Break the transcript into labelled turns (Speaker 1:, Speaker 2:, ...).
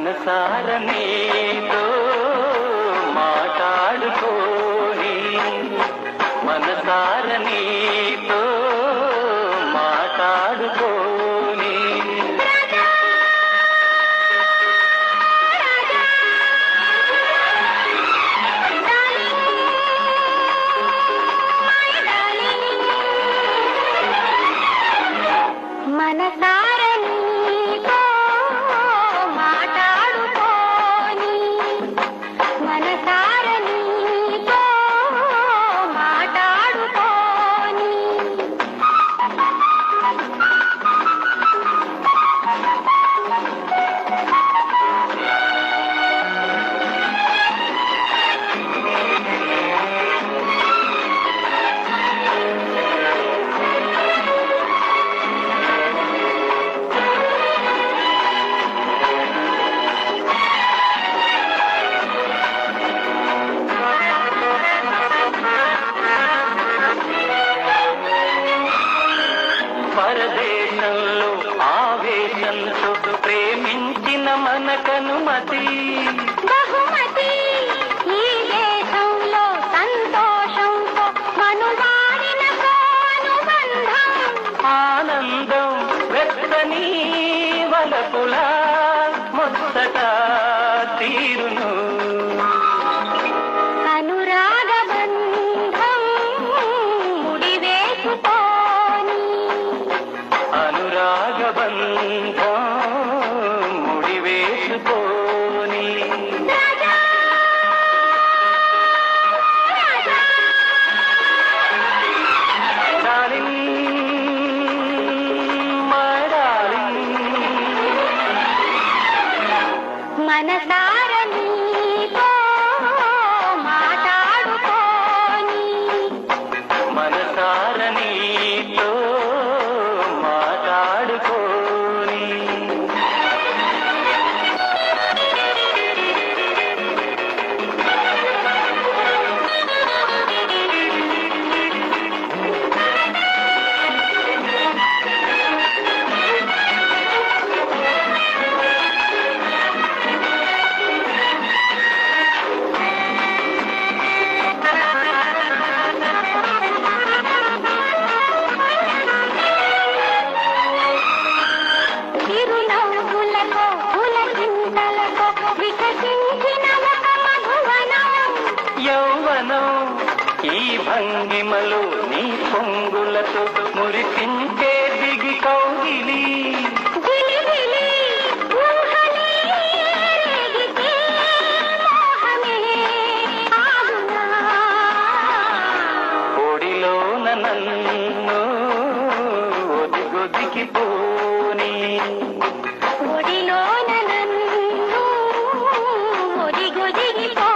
Speaker 1: మనసారనీతో మాట్లాడుకోని మనసార పరదేశంలో ఆవేశంతో ప్రేమించిన మనకనుమతి
Speaker 2: బహుమతి ఈ దేశంలో సంతోషంతో మనువాడిన అనుబంధం
Speaker 1: ఆనందం వెచ్చని వలపుల ముచ్చట
Speaker 2: అనురాగ బంధం ముడివేసుకోని రాజా!
Speaker 1: భంగిమలో నీ పొంగులతో మురిపించే దిగి కౌగిలి. ఒడిలోన నన్ను ఒదిగొదికి పోని
Speaker 2: ఒడిలోన నన్ను ఒదిగొదిగిపో